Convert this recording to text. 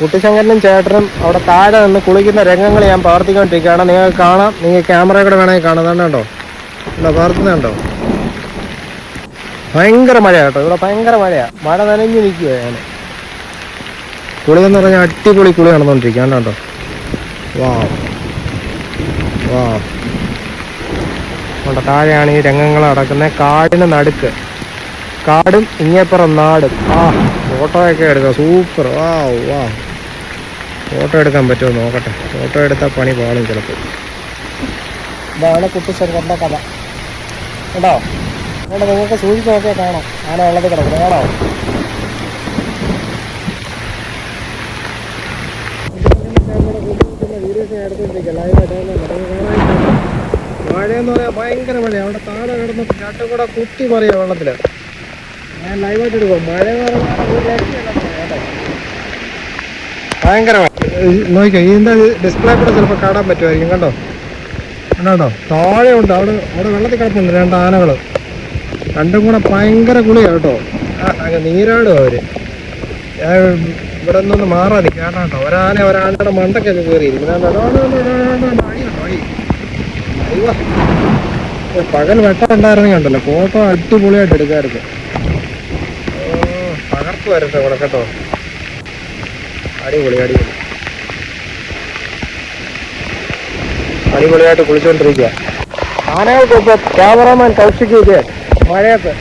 കുട്ടിശങ്കരനും ചേട്ടനും അവിടെ താഴെ നിന്ന് കുളിക്കുന്ന രംഗങ്ങൾ ഞാൻ പകർത്തിക്കൊണ്ടിരിക്കുകയാണ് നിങ്ങൾക്ക് കാണാം. നിങ്ങൾ ക്യാമറ കൂടെ വേണമെങ്കിൽ കാണാം. അതാണ് കണ്ടോ? ഉണ്ടോ പകർത്തുന്നുണ്ടോ ഭയങ്കര മഴ കേട്ടോ. ഇവിടെ ഭയങ്കര മഴയാണ് മഴ നനഞ്ഞു നിൽക്കുക ഞാൻ. കുളി എന്ന് പറഞ്ഞാൽ അടിപൊളി കുളി നടന്നുകൊണ്ടിരിക്കുകയാണ് കേട്ടോ വാ വാ താഴെയാണ് ഈ രംഗങ്ങൾ നടക്കുന്നത്. കാടിന് നടുക്ക്. കാടും ഇങ്ങേപ്പുറം നാടും. ആ ഫോട്ടോയൊക്കെ എടുക്കാം. സൂപ്പർ വാ വാ ഫോട്ടോ എടുക്കാൻ പറ്റുമോ നോക്കട്ടെ. ഫോട്ടോ എടുത്താൽ പണി പോകണം ചിലപ്പോൾ ഇതാണ് കുട്ടിശങ്കറിന്റെ കഥ. കേട്ടോ അതുകൊണ്ട് നിങ്ങൾക്ക് സൂചിച്ച് നോക്കിയാൽ കാണാം. ആന വെള്ളത്തിൽ കിടക്കുന്നത് കാണാമോ മഴയെന്ന് പറയാൻ ഭയങ്കര മഴയാണ് അവിടെ താഴെ കിടന്ന് ചാട്ടും കൂടെ കുത്തി മറിയാ വെള്ളത്തിൽ. ഞാൻ ലൈവായിട്ട് എടുക്കും മഴ ഭയങ്കരമായി നോക്കിക്കോ ഇതിന്റെ ഡിസ്പ്ലേ കൂടെ ചിലപ്പോൾ കാണാൻ പറ്റുമായിരിക്കും കണ്ടോ? കണ്ടോ? താഴെ ഉണ്ട് അവിടെ അവിടെ വെള്ളത്തിൽ കിടപ്പുണ്ട് രണ്ട് ആനകൾ രണ്ടും കൂടെ ഭയങ്കര കുളിയാ കേട്ടോ. അങ്ങ് നീരാടും അവർ. ഞാൻ ഇവിടെ നിന്നൊന്ന് മാറാൻ നിൽക്കാം കേട്ടോ. ഒരാന ഒരാനയുടെ മണ്ടക്കൊക്കെ കയറിയിരിക്കുന്നു. പകൽ വെട്ടം ഉണ്ടായിരുന്നെങ്കിൽ കണ്ടല്ലോ ഫോട്ടോ അടിപൊളിയായിട്ട് എടുക്കാറുണ്ട് പകർത്ത് വരട്ടെ ഇവിടെ കേട്ടോ. അടിപൊളി അടിപൊളി. അടിപൊളിയായിട്ട് കുളിച്ചോണ്ടിരിക്കുക ആനകൾക്കൊപ്പം ക്യാമറമാൻ ക്യാമറാമാൻ കൗശിക്ക് ഇത് മഴയത്ത്.